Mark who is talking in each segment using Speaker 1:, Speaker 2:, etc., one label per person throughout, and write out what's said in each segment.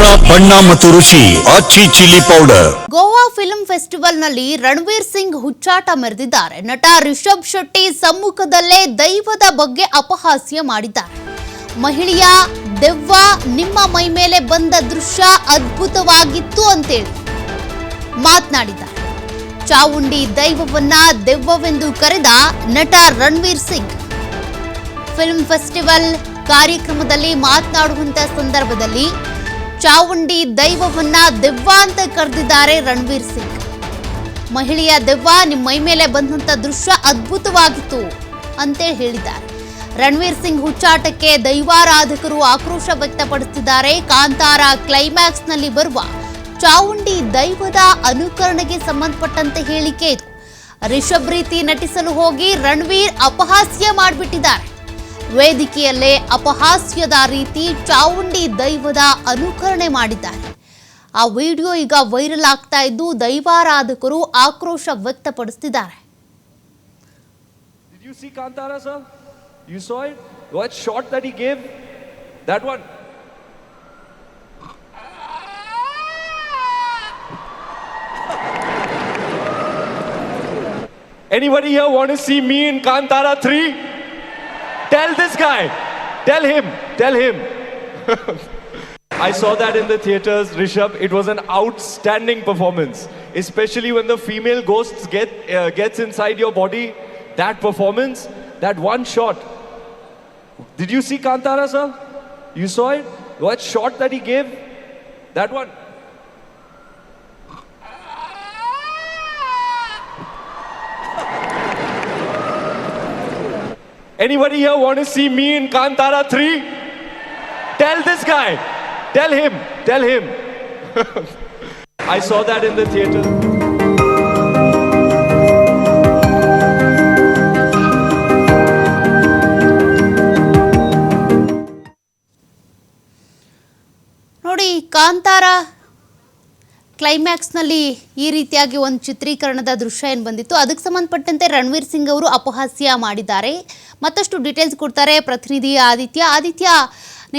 Speaker 1: ಖಾರ ಬಣ್ಣ ರುಚಿ ಚಿಲ್ಲಿ ಪೌಡರ್.
Speaker 2: ಗೋವಾ ಫಿಲ್ಮ್ ಫೆಸ್ಟಿವಲ್ನಲ್ಲಿ ರಣವೀರ್ ಸಿಂಗ್ ಹುಚ್ಚಾಟ ಮೆರೆದಿದ್ದಾರೆ. ನಟ ರಿಷಬ್ ಶೆಟ್ಟಿ ಸಮ್ಮುಖದಲ್ಲೇ ದೈವದ ಬಗ್ಗೆ ಅಪಹಾಸ್ಯ ಮಾಡಿದ್ದಾರೆ. ಮಹಿಳೆಯ ದೆವ್ವ ನಿಮ್ಮ ಮೈ ಮೇಲೆ ಬಂದ ದೃಶ್ಯ ಅದ್ಭುತವಾಗಿತ್ತು ಅಂತೇಳಿ ಮಾತನಾಡಿದ್ದಾರೆ. ಚಾವುಂಡಿ ದೈವವನ್ನ ದೆವ್ವವೆಂದು ಕರೆದ ನಟ ರಣವೀರ್ ಸಿಂಗ್ ಫಿಲ್ಮ್ ಫೆಸ್ಟಿವಲ್ ಕಾರ್ಯಕ್ರಮದಲ್ಲಿ ಮಾತನಾಡುವಂತ ಸಂದರ್ಭದಲ್ಲಿ ಚಾವುಂಡಿ ದೈವವನ್ನ ದೆವ್ವ ಅಂತ ಕರೆದಿದ್ದಾರೆ ರಣವೀರ್ ಸಿಂಗ್. ಮಹಿಳೆಯ ದೆವ್ವ ನಿಮ್ಮ ಮೈ ಮೇಲೆ ಬಂದಂತ ದೃಶ್ಯ ಅದ್ಭುತವಾಗಿತ್ತು ಅಂತ ಹೇಳಿದ್ದಾರೆ. ರಣವೀರ್ ಸಿಂಗ್ ಹುಚ್ಚಾಟಕ್ಕೆ ದೈವಾರಾಧಕರು ಆಕ್ರೋಶ ವ್ಯಕ್ತಪಡಿಸಿದ್ದಾರೆ ಕಾಂತಾರ ಕ್ಲೈಮ್ಯಾಕ್ಸ್ನಲ್ಲಿ ಬರುವ ಚಾವುಂಡಿ ದೈವದ ಅನುಕರಣೆಗೆ ಸಂಬಂಧಪಟ್ಟಂತೆ ಹೇಳಿಕೆ ಇದು. ರಿಷಬ್ ರೀತಿ ನಟಿಸಲು ಹೋಗಿ ರಣವೀರ್ ಅಪಹಾಸ್ಯ ಮಾಡಿಬಿಟ್ಟಿದ್ದಾರೆ. ವೇದಿಕೆಯಲ್ಲೇ ಅಪಹಾಸ್ಯದ ರೀತಿ ಚಾವುಂಡಿ ದೈವದ ಅನುಕರಣೆ ಮಾಡಿದ್ದಾರೆ ಆ ವಿಡಿಯೋ ಈಗ ವೈರಲ್ ಆಗ್ತಾ ಇದ್ದು ದೈವಾರಾಧಕರು ಆಕ್ರೋಶ ವ್ಯಕ್ತಪಡಿಸುತ್ತಿದ್ದಾರೆ
Speaker 3: Did you see Kantara, sir? You saw it? What shot that he gave? That one. Anybody here want to see me in Kantara 3? Tell this guy. Tell him. Tell him. I saw that in the theaters, Rishabh. It was an outstanding performance, especially when the female ghosts get uh, gets inside your body. That performance, that one shot. Did you see Kantara, sir? You saw it. What shot that he gave? That one. Anybody here want to see me in Kantara 3? Tell this guy. Tell him. Tell him. I saw that in the theater.
Speaker 2: ನೋಡಿ ಕಾಂತಾರ ಕ್ಲೈಮ್ಯಾಕ್ಸ್ನಲ್ಲಿ ಈ ರೀತಿಯಾಗಿ ಒಂದು ಚಿತ್ರೀಕರಣದ ದೃಶ್ಯ ಏನು ಬಂದಿತ್ತು, ಅದಕ್ಕೆ ಸಂಬಂಧಪಟ್ಟಂತೆ ರಣವೀರ್ ಸಿಂಗ್ ಅವರು ಅಪಹಾಸ್ಯ ಮಾಡಿದ್ದಾರೆ. ಮತ್ತಷ್ಟು ಡೀಟೇಲ್ಸ್ ಕೊಡ್ತಾರೆ ಪ್ರತಿನಿಧಿ ಆದಿತ್ಯ. ಆದಿತ್ಯ,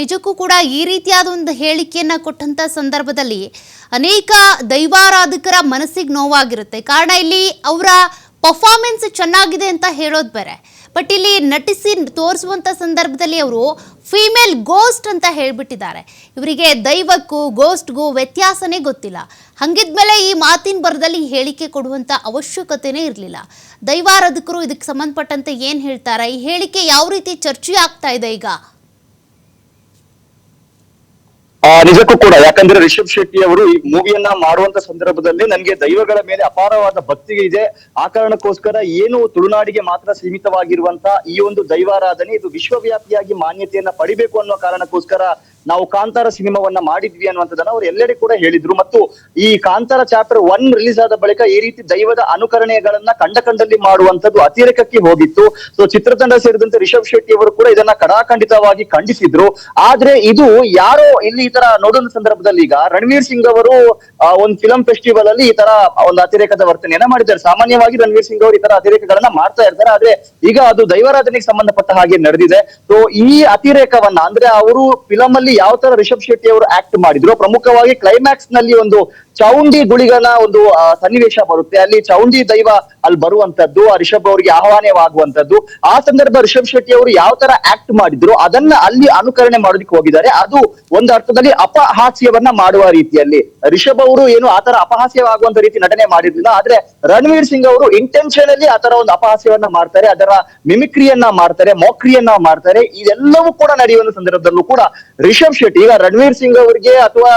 Speaker 2: ನಿಜಕ್ಕೂ ಕೂಡ ಈ ರೀತಿಯಾದ ಒಂದು ಹೇಳಿಕೆಯನ್ನು ಕೊಟ್ಟಂಥ ಸಂದರ್ಭದಲ್ಲಿ ಅನೇಕ ದೈವಾರಾಧಕರ ಮನಸ್ಸಿಗೆ ನೋವಾಗಿರುತ್ತೆ. ಕಾರಣ ಇಲ್ಲಿ ಅವರ ಪರ್ಫಾರ್ಮೆನ್ಸ್ ಚೆನ್ನಾಗಿದೆ ಅಂತ ಹೇಳೋದು ಬೇರೆ. ಬಟ್ ಇಲ್ಲಿ ನಟಿಸಿ ತೋರಿಸುವಂಥ ಸಂದರ್ಭದಲ್ಲಿ ಅವರು ಫೀಮೇಲ್ ಗೋಸ್ಟ್ ಅಂತ ಹೇಳಿಬಿಟ್ಟಿದ್ದಾರೆ. ಇವರಿಗೆ ದೈವಕ್ಕೂ ಗೋಸ್ಟ್ಗೂ ವ್ಯತ್ಯಾಸನೇ ಗೊತ್ತಿಲ್ಲ. ಹಂಗಿದ್ಮೇಲೆ ಈ ಮಾತಿನ ಬರದಲ್ಲಿ ಹೇಳಿಕೆ ಕೊಡುವಂಥ ಅವಶ್ಯಕತೆನೇ ಇರಲಿಲ್ಲ. ದೈವಾರಾಧಕರು ಇದಕ್ಕೆ ಸಂಬಂಧಪಟ್ಟಂತೆ ಏನು ಹೇಳ್ತಾರೆ? ಈ ಹೇಳಿಕೆ ಯಾವ ರೀತಿ ಚರ್ಚೆ ಆಗ್ತಾ ಇದೆ ಈಗ?
Speaker 4: ನಿಜಕ್ಕೂ ಕೂಡ, ಯಾಕಂದ್ರೆ ರಿಷಬ್ ಶೆಟ್ಟಿ ಅವರು ಈ ಮೂವಿಯನ್ನ ಮಾಡುವಂತ ಸಂದರ್ಭದಲ್ಲಿ ನನ್ಗೆ ದೈವಗಳ ಮೇಲೆ ಅಪಾರವಾದ ಭಕ್ತಿ ಇದೆ. ಆ ಕಾರಣಕ್ಕೋಸ್ಕರ ಏನು ತುಳುನಾಡಿಗೆ ಮಾತ್ರ ಸೀಮಿತವಾಗಿರುವಂತ ಈ ಒಂದು ದೈವಾರಾಧನೆ, ಇದು ವಿಶ್ವವ್ಯಾಪಿಯಾಗಿ ಮಾನ್ಯತೆಯನ್ನ ಪಡಿಬೇಕು ಅನ್ನೋ ಕಾರಣಕ್ಕೋಸ್ಕರ ನಾವು ಕಾಂತಾರ ಸಿನಿಮಾವನ್ನ ಮಾಡಿದ್ವಿ ಅನ್ನುವಂಥದ್ದನ್ನ ಅವ್ರು ಎಲ್ಲೆಡೆ ಕೂಡ ಹೇಳಿದ್ರು. ಮತ್ತು ಈ ಕಾಂತಾರ ಚಾಪ್ಟರ್ ಒನ್ ರಿಲೀಸ್ ಆದ ಬಳಿಕ ಈ ರೀತಿ ದೈವದ ಅನುಕರಣೆಗಳನ್ನ ಕಂಡ ಕಂಡಲ್ಲಿ ಮಾಡುವಂತದ್ದು ಅತಿರೇಕಕ್ಕೆ ಹೋಗಿತ್ತು. ಸೊ ಚಿತ್ರತಂಡ ಸೇರಿದಂತೆ ರಿಷಬ್ ಶೆಟ್ಟಿ ಅವರು ಕೂಡ ಇದನ್ನ ಕಡಾಖಂಡಿತವಾಗಿ ಖಂಡಿಸಿದ್ರು. ಆದ್ರೆ ಇದು ಯಾರೋ ಇಲ್ಲಿ ತರ ನೋಡುವ ಸಂದರ್ಭದಲ್ಲಿ ಈಗ ರಣವೀರ್ ಸಿಂಗ್ ಅವರು ಒಂದು ಫಿಲಂ ಫೆಸ್ಟಿವಲ್ ಅಲ್ಲಿ ಈ ತರ ಒಂದು ಅತಿರೇಕದ ವರ್ತನೆಯನ್ನ ಮಾಡಿದ್ದಾರೆ. ಸಾಮಾನ್ಯವಾಗಿ ರಣವೀರ್ ಸಿಂಗ್ ಅವರು ಈ ತರ ಅತಿರೇಕಗಳನ್ನ ಮಾಡ್ತಾ ಇರ್ತಾರೆ. ಆದ್ರೆ ಈಗ ಅದು ದೈವಾರಾಧನೆಗೆ ಸಂಬಂಧಪಟ್ಟ ಹಾಗೆ ನಡೆದಿದೆ. ಸೊ ಈ ಅತಿರೇಕವನ್ನ, ಅಂದ್ರೆ ಅವರು ಫಿಲಂ ಅಲ್ಲಿ ಯಾವ ತರ ರಿಷಬ್ ಶೆಟ್ಟಿ ಅವರು ಆಕ್ಟ್ ಮಾಡಿದ್ರು, ಪ್ರಮುಖವಾಗಿ ಕ್ಲೈಮ್ಯಾಕ್ಸ್ನಲ್ಲಿ ಒಂದು ಚೌಂಡಿ ಗುಳಿಗನ ಒಂದು ಆ, ಸನ್ನಿವೇಶ ಬರುತ್ತೆ. ಅಲ್ಲಿ ಚೌಂಡಿ ದೈವ ಅಲ್ಲಿ ಬರುವಂತದ್ದು ಆ ರಿಷಬ್ ಅವರಿಗೆ ಆಹ್ವಾನವಾಗುವಂತದ್ದು ಆ ಸಂದರ್ಭ ರಿಷಬ್ ಶೆಟ್ಟಿ ಅವರು ಯಾವ ತರ ಆಕ್ಟ್ ಮಾಡಿದ್ರು ಅದನ್ನ ಅಲ್ಲಿ ಅನುಕರಣೆ ಮಾಡೋದಕ್ಕೆ ಹೋಗಿದ್ದಾರೆ. ಅದು ಒಂದು ಅರ್ಥದಲ್ಲಿ ಅಪಹಾಸ್ಯವನ್ನ ಮಾಡುವ ರೀತಿಯಲ್ಲಿ. ರಿಷಬ್ ಅವರು ಏನು ಆತರ ಅಪಹಾಸ್ಯವಾಗುವಂತ ರೀತಿ ನಟನೆ ಮಾಡಿರ್ಲಿಲ್ಲ ಆದ್ರೆ ರಣವೀರ್ ಸಿಂಗ್ ಅವರು ಇಂಟೆನ್ಷನಲಿ ಆತರ ಒಂದು ಅಪಹಾಸ್ಯವನ್ನ ಮಾಡ್ತಾರೆ ಅದರ ಮಿಮಿಕ್ರಿಯನ್ನ ಮಾಡ್ತಾರೆ ಮೋಕ್ರಿಯನ್ನ ಮಾಡ್ತಾರೆ. ಇದೆಲ್ಲವೂ ಕೂಡ ನಡೆಯುವ ಸಂದರ್ಭದಲ್ಲೂ ಕೂಡ ರಿಷಬ್ ಶೆಟ್ಟಿ, ಈಗ ರಣವೀರ್ ಸಿಂಗ್ ಅವರಿಗೆ ಅಥವಾ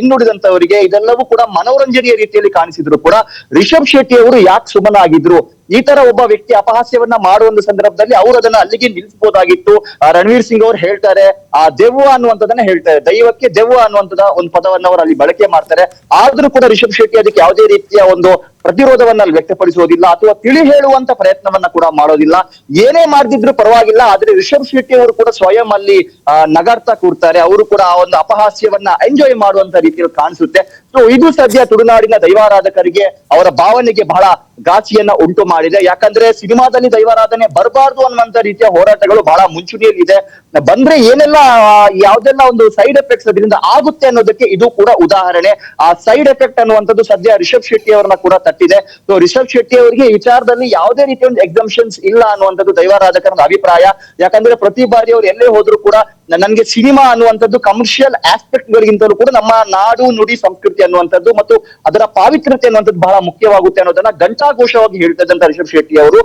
Speaker 4: ಇನ್ನುಳಿದಂತವರಿಗೆ ಇದೆಲ್ಲವೂ ಕೂಡ ಮನೋರಂಜನೆಯ ರೀತಿಯಲ್ಲಿ ಕಾಣಿಸಿದ್ರು ಕೂಡ. ರಿಷಬ್ ಶೆಟ್ಟಿ ಅವರು ಯಾಕೆ ಸುಮ್ಮನಾಗಿದ್ರು ಈ ತರ ಒಬ್ಬ ವ್ಯಕ್ತಿ ಅಪಹಾಸ್ಯವನ್ನ ಮಾಡುವ ಸಂದರ್ಭದಲ್ಲಿ ಅವರು ಅದನ್ನ ಅಲ್ಲಿಗೆ ನಿಲ್ಲಿಸಬಹುದಾಗಿತ್ತು. ರಣವೀರ್ ಸಿಂಗ್ ಅವರು ಹೇಳ್ತಾರೆ, ಆ ದೆವ್ವ ಅನ್ನುವಂಥದ್ದನ್ನ ಹೇಳ್ತಾರೆ. ದೈವಕ್ಕೆ ದೆವ್ವ ಅನ್ನುವಂಥದ ಒಂದು ಪದವನ್ನ ಅವರು ಅಲ್ಲಿ ಬಳಕೆ ಮಾಡ್ತಾರೆ. ಆದ್ರೂ ಕೂಡ ರಿಷಬ್ ಶೆಟ್ಟಿ ಅದಕ್ಕೆ ಯಾವುದೇ ರೀತಿಯ ಒಂದು ಪ್ರತಿರೋಧವನ್ನ ಅಲ್ಲಿ ವ್ಯಕ್ತಪಡಿಸೋದಿಲ್ಲ ಅಥವಾ ತಿಳಿ ಹೇಳುವಂತ ಪ್ರಯತ್ನವನ್ನ ಕೂಡ ಮಾಡೋದಿಲ್ಲ. ಏನೇ ಮಾಡಿದ್ರು ಪರವಾಗಿಲ್ಲ, ಆದ್ರೆ ರಿಷಬ್ ಶೆಟ್ಟಿ ಅವರು ಕೂಡ ಸ್ವಯಂ ಅಲ್ಲಿ ನಗಾಡ್ತಾ ಕೂರ್ತಾರೆ. ಅವರು ಕೂಡ ಆ ಒಂದು ಅಪಹಾಸ್ಯವನ್ನ ಎಂಜಾಯ್ ಮಾಡುವಂತ ರೀತಿಯಲ್ಲಿ ಕಾಣಿಸುತ್ತೆ. ಸೊ ಇದು ಸದ್ಯ ತುಳುನಾಡಿನ ದೈವಾರಾಧಕರಿಗೆ ಅವರ ಭಾವನೆಗೆ ಬಹಳ ಗಾಚಿಯನ್ನ ಉಂಟು ಮಾಡಿದೆ. ಯಾಕಂದ್ರೆ ಸಿನಿಮಾದಲ್ಲಿ ದೈವಾರಾಧನೆ ಬರಬಾರ್ದು ಅನ್ನುವಂತ ರೀತಿಯ ಹೋರಾಟಗಳು ಬಹಳ ಮುಂಚೂಣಿಯಲ್ಲಿದೆ. ಬಂದ್ರೆ ಏನೆಲ್ಲ ಯಾವ್ದೆಲ್ಲ ಒಂದು ಸೈಡ್ ಎಫೆಕ್ಟ್ಸ್ ಅದರಿಂದ ಆಗುತ್ತೆ ಅನ್ನೋದಕ್ಕೆ ಇದು ಕೂಡ ಉದಾಹರಣೆ. ಆ ಸೈಡ್ ಎಫೆಕ್ಟ್ ಅನ್ನುವಂಥದ್ದು ಸದ್ಯ ರಿಷಬ್ ಶೆಟ್ಟಿ ಅವರನ್ನ ಕೂಡ ತಟ್ಟಿದೆ. ಸೊ ರಿಷಬ್ ಶೆಟ್ಟಿ ಅವರಿಗೆ ವಿಚಾರದಲ್ಲಿ ಯಾವುದೇ ರೀತಿಯ ಒಂದು ಎಕ್ಸಮ್ಷನ್ಸ್ ಇಲ್ಲ ಅನ್ನುವಂಥದ್ದು ದೈವಾರಾಧಕರ ಅಭಿಪ್ರಾಯ. ಯಾಕಂದ್ರೆ ಪ್ರತಿ ಬಾರಿ ಅವ್ರು ಎಲ್ಲೇ ಹೋದ್ರು ಕೂಡ ನನ್ಗೆ ಸಿನಿಮಾ ಅನ್ನುವಂಥದ್ದು ಕಮರ್ಷಿಯಲ್ ಆಸ್ಪೆಕ್ಟ್ ಗಳಿಗಿಂತಲೂ ಕೂಡ ನಮ್ಮ ನಾಡು ನುಡಿ ಸಂಸ್ಕೃತಿ ಅನ್ನುವಂಥದ್ದು ಮತ್ತು ಅದರ ಪಾವಿತ್ರ್ಯತೆ ಅನ್ನುವಂಥದ್ದು ಬಹಳ ಮುಖ್ಯವಾಗುತ್ತೆ ಅನ್ನೋದನ್ನ ಘಂಟಾಘೋಷವಾಗಿ ಹೇಳ್ತಾ ಇದ್ದಂತ ರಿಷಬ್ ಶೆಟ್ಟಿ ಅವರು.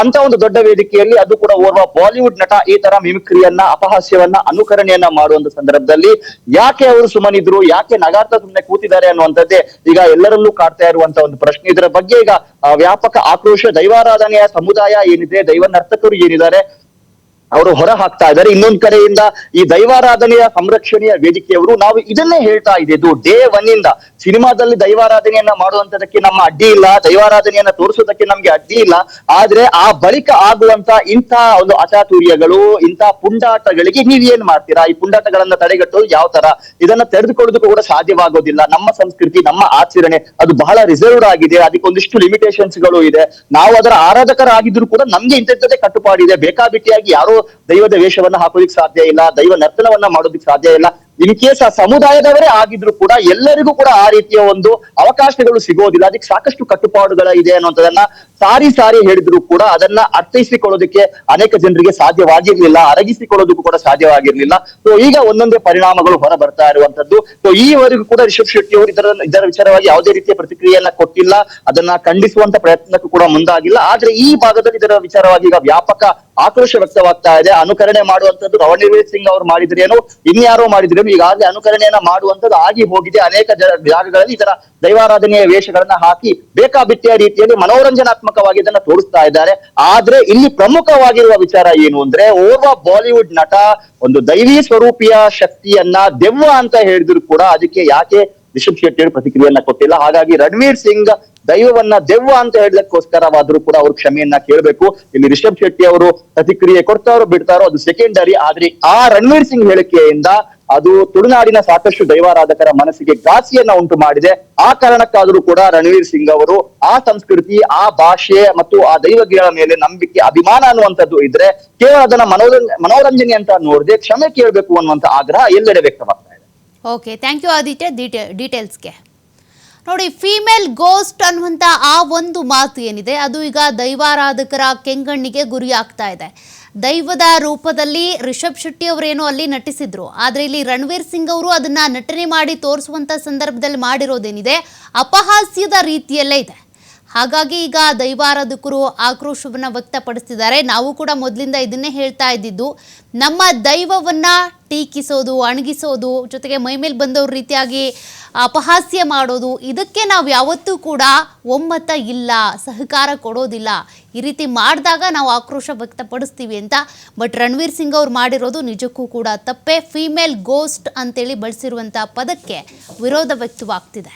Speaker 4: ಅಂತ ಒಂದು ದೊಡ್ಡ ವೇದಿಕೆಯಲ್ಲಿ ಅದು ಕೂಡ ಓರ್ವ ಬಾಲಿವುಡ್ ನಟ ಈ ತರ ಮಿಮಿಕ್ರಿಯನ್ನ, ಅಪಹಾಸ್ಯವನ್ನ, ಅನುಕರಣೆಯನ್ನ ಮಾಡುವಂತ ಸಂದರ್ಭದಲ್ಲಿ ಯಾಕೆ ಅವರು ಸುಮ್ಮನಿದ್ರು, ಯಾಕೆ ನಗಾರ್ಥ ಸುಮ್ಮನೆ ಕೂತಿದ್ದಾರೆ ಅನ್ನುವಂಥದ್ದೇ ಈಗ ಎಲ್ಲರಲ್ಲೂ ಕಾಡ್ತಾ ಇರುವಂತ ಒಂದು ಪ್ರಶ್ನೆ. ಇದರ ಬಗ್ಗೆ ಈಗ ವ್ಯಾಪಕ ಆಕ್ರೋಶ ದೈವಾರಾಧನೆಯ ಸಮುದಾಯ ಏನಿದೆ ದೈವ ನರ್ತಕರು ಏನಿದ್ದಾರೆ ಅವರು ಹೊರ ಹಾಕ್ತಾ ಇದ್ದಾರೆ. ಇನ್ನೊಂದ್ ಕಡೆಯಿಂದ ಈ ದೈವಾರಾಧನೆಯ ಸಂರಕ್ಷಣೆಯ ವೇದಿಕೆಯವರು ನಾವು ಇದನ್ನೇ ಹೇಳ್ತಾ ಇದ್ದು ಡೇ ಒನ್ ಇಂದ ಸಿನಿಮಾದಲ್ಲಿ ದೈವಾರಾಧನೆಯನ್ನ ಮಾಡುವಂತದಕ್ಕೆ ನಮ್ಮ ಅಡ್ಡಿ ಇಲ್ಲ, ದೈವಾರಾಧನೆಯನ್ನ ತೋರಿಸೋದಕ್ಕೆ ನಮ್ಗೆ ಅಡ್ಡಿ ಇಲ್ಲ. ಆದ್ರೆ ಆ ಬಳಿಕ ಆಗುವಂತ ಇಂತಹ ಒಂದು ಅಚಾತುರ್ಯಗಳು ಇಂತಹ ಪುಂಡಾಟಗಳಿಗೆ ನೀವ್ ಏನ್ ಮಾಡ್ತೀರಾ? ಈ ಪುಂಡಾಟಗಳನ್ನ ತಡೆಗಟ್ಟೋದು ಯಾವ ತರ? ಇದನ್ನ ತೆರೆದುಕೊಳ್ಳೋದಕ್ಕೂ ಕೂಡ ಸಾಧ್ಯವಾಗೋದಿಲ್ಲ. ನಮ್ಮ ಸಂಸ್ಕೃತಿ, ನಮ್ಮ ಆಚರಣೆ, ಅದು ಬಹಳ ರಿಸರ್ವ್ಡ್ ಆಗಿದೆ. ಅದಕ್ಕೊಂದಿಷ್ಟು ಲಿಮಿಟೇಷನ್ಸ್ಗಳು ಇದೆ. ನಾವು ಅದರ ಆರಾಧಕರಾಗಿದ್ರು ಕೂಡ ನಮ್ಗೆ ಇಂಥದ್ದೇ ಕಟ್ಟುಪಾಡಿದೆ. ಬೇಕಾಬಿಟ್ಟಿಯಾಗಿ ಯಾರೋ ದೈವದ ವೇಷವನ್ನ ಹಾಕೋದಿಕ್ ಸಾಧ್ಯ ಇಲ್ಲ ದೈವ ನರ್ತನವನ್ನ ಮಾಡೋದಿಕ್ ಸಾಧ್ಯ ಇಲ್ಲ. ಇನ್ ಕೇಸ್ ಆ ಸಮುದಾಯದವರೇ ಆಗಿದ್ರು ಕೂಡ ಎಲ್ಲರಿಗೂ ಕೂಡ ಆ ರೀತಿಯ ಒಂದು ಅವಕಾಶಗಳು ಸಿಗೋದಿಲ್ಲ. ಅದಕ್ಕೆ ಸಾಕಷ್ಟು ಕಟ್ಟುಪಾಡುಗಳ ಇದೆ ಅನ್ನುವಂಥದ್ದನ್ನ ಸಾರಿ ಸಾರಿ ಹೇಳಿದ್ರು ಕೂಡ ಅದನ್ನ ಅರ್ಥೈಸಿಕೊಳ್ಳೋದಕ್ಕೆ ಅನೇಕ ಜನರಿಗೆ ಸಾಧ್ಯವಾಗಿರ್ಲಿಲ್ಲ, ಅರಗಿಸಿಕೊಳ್ಳೋದಕ್ಕೂ ಕೂಡ ಸಾಧ್ಯವಾಗಿರ್ಲಿಲ್ಲ. ಸೊ ಈಗ ಒಂದೊಂದೇ ಪರಿಣಾಮಗಳು ಹೊರ ಬರ್ತಾ ಇರುವಂತದ್ದು ಸೊ ಈವರೆಗೂ ಕೂಡ ರಿಷಬ್ ಶೆಟ್ಟಿ ಅವರು ಇದರ ಇದರ ವಿಚಾರವಾಗಿ ಯಾವುದೇ ರೀತಿಯ ಪ್ರತಿಕ್ರಿಯೆಯನ್ನ ಕೊಟ್ಟಿಲ್ಲ, ಅದನ್ನ ಖಂಡಿಸುವಂತ ಪ್ರಯತ್ನಕ್ಕೂ ಕೂಡ ಮುಂದಾಗಿಲ್ಲ. ಆದ್ರೆ ಈ ಭಾಗದಲ್ಲಿ ಇದರ ವಿಚಾರವಾಗಿ ಈಗ ವ್ಯಾಪಕ ಆಕ್ರೋಶ ವ್ಯಕ್ತವಾಗ್ತಾ ಇದೆ. ಅನುಕರಣೆ ಮಾಡುವಂತದ್ದು ರವಣವೀರ್ ಸಿಂಗ್ ಅವರು ಮಾಡಿದ್ರೇನು, ಇನ್ಯಾರೋ ಮಾಡಿದ್ರೇನು ಈಗಾಗಲೇ ಅನುಕರಣೆಯನ್ನ ಮಾಡುವಂತದ್ದು ಆಗಿ ಹೋಗಿದೆ. ಅನೇಕ ಜಾಗಗಳಲ್ಲಿ ಜಾಗಗಳಲ್ಲಿ ಇದರ ದೈವಾರಾಧನೆಯ ವೇಷಗಳನ್ನ ಹಾಕಿ ಬೇಕಾಬಿಟ್ಟಿಯ ರೀತಿಯಲ್ಲಿ ಮನೋರಂಜನಾತ್ಮಕವಾಗಿ ಇದನ್ನ ತೋರಿಸ್ತಾ ಇದ್ದಾರೆ. ಆದ್ರೆ ಇಲ್ಲಿ ಪ್ರಮುಖವಾಗಿರುವ ವಿಚಾರ ಏನು ಅಂದ್ರೆ, ಓರ್ವ ಬಾಲಿವುಡ್ ನಟ ಒಂದು ದೈವಿ ಸ್ವರೂಪಿಯ ಶಕ್ತಿಯನ್ನ ದೆವ್ವ ಅಂತ ಹೇಳಿದ್ರು ಕೂಡ ಅದಕ್ಕೆ ಯಾಕೆ ರಿಷಬ್ ಶೆಟ್ಟಿ ಅವರು ಪ್ರತಿಕ್ರಿಯೆಯನ್ನ ಕೊಟ್ಟಿಲ್ಲ? ಹಾಗಾಗಿ ರಣವೀರ್ ಸಿಂಗ್ ದೈವವನ್ನ ದೆವ್ವ ಅಂತ ಹೇಳಕ್ಕೋಸ್ಕರವಾದ್ರೂ ಕೂಡ ಅವ್ರು ಕ್ಷಮೆಯನ್ನ ಕೇಳಬೇಕು. ಇಲ್ಲಿ ರಿಷಬ್ ಶೆಟ್ಟಿ ಅವರು ಪ್ರತಿಕ್ರಿಯೆ ಕೊಡ್ತಾರೋ ಬಿಡ್ತಾರೋ ಅದು ಸೆಕೆಂಡರಿ ಆದ್ರೆ ಆ ರಣವೀರ್ ಸಿಂಗ್ ಹೇಳಿಕೆಯಿಂದ ಅದು ತುಳುನಾಡಿನ ಸಾಕಷ್ಟು ದೈವಾರಾಧಕರ ಮನಸ್ಸಿಗೆ ಘಾಸಿಯನ್ನ ಉಂಟು ಮಾಡಿದೆ. ಆ ಕಾರಣಕ್ಕಾದರೂ ಕೂಡ ರಣವೀರ್ ಸಿಂಗ್ ಅವರು ಆ ಸಂಸ್ಕೃತಿ, ಆ ಭಾಷೆ ಮತ್ತು ಆ ದೈವಗಳ ಮೇಲೆ ನಂಬಿಕೆ, ಅಭಿಮಾನ ಅನ್ನುವಂಥದ್ದು ಇದ್ರೆ ಕೇವಲ ಅದನ್ನ ಮನೋರಂಜ ಮನೋರಂಜನೆ ಅಂತ ನೋಡದೆ ಕ್ಷಮೆ ಕೇಳಬೇಕು ಅನ್ನುವಂತ ಆಗ್ರಹ ಎಲ್ಲೆಡೆ ವ್ಯಕ್ತವಾಗ್ತಾ ಇದೆ.
Speaker 2: ಓಕೆ ಥ್ಯಾಂಕ್ ಯು ಆದಿತ್ಯ ಡೀಟೇ ಡೀಟೇಲ್ಸ್ಗೆ ನೋಡಿ ಫೀಮೇಲ್ ಗೋಸ್ಟ್ ಅನ್ನುವಂಥ ಆ ಒಂದು ಮಾತು ಏನಿದೆ, ಅದು ಈಗ ದೈವಾರಾಧಕರ ಕೆಂಗಣ್ಣಿಗೆ ಗುರಿಯಾಗ್ತಾ ಇದೆ. ದೈವದ ರೂಪದಲ್ಲಿ ರಿಷಬ್ ಶೆಟ್ಟಿ ಅವರೇನೋ ಅಲ್ಲಿ ನಟಿಸಿದ್ರು. ಆದರೆ ಇಲ್ಲಿ ರಣವೀರ್ ಸಿಂಗ್ ಅವರು ಅದನ್ನ ನಟನೆ ಮಾಡಿ ತೋರಿಸುವಂತ ಸಂದರ್ಭದಲ್ಲಿ ಮಾಡಿರೋದೇನಿದೆ, ಅಪಹಾಸ್ಯದ ರೀತಿಯಲ್ಲೇ ಇದೆ. ಹಾಗಾಗಿ ಈಗ ದೈವಾರಾಧಕರು ಆಕ್ರೋಶವನ್ನು ವ್ಯಕ್ತಪಡಿಸ್ತಿದ್ದಾರೆ. ನಾವು ಕೂಡ ಮೊದಲಿಂದ ಇದನ್ನೇ ಹೇಳ್ತಾ ಇದ್ದಿದ್ದು, ನಮ್ಮ ದೈವವನ್ನು ಟೀಕಿಸೋದು, ಅಣಗಿಸೋದು, ಜೊತೆಗೆ ಮೈಮೇಲೆ ಬಂದವ್ರ ರೀತಿಯಾಗಿ ಅಪಹಾಸ್ಯ ಮಾಡೋದು, ಇದಕ್ಕೆ ನಾವು ಯಾವತ್ತೂ ಕೂಡ ಒಮ್ಮತ ಇಲ್ಲ, ಸಹಕಾರ ಕೊಡೋದಿಲ್ಲ. ಈ ರೀತಿ ಮಾಡಿದಾಗ ನಾವು ಆಕ್ರೋಶ ವ್ಯಕ್ತಪಡಿಸ್ತೀವಿ ಅಂತ. ಬಟ್ ರಣವೀರ್ ಸಿಂಗ್ ಅವ್ರು ಮಾಡಿರೋದು ನಿಜಕ್ಕೂ ಕೂಡ ತಪ್ಪೇ. ಫೀಮೇಲ್ ಗೋಸ್ಟ್ ಅಂತೇಳಿ ಬಳಸಿರುವಂಥ ಪದಕ್ಕೆ ವಿರೋಧ ವ್ಯಕ್ತವಾಗ್ತಿದೆ.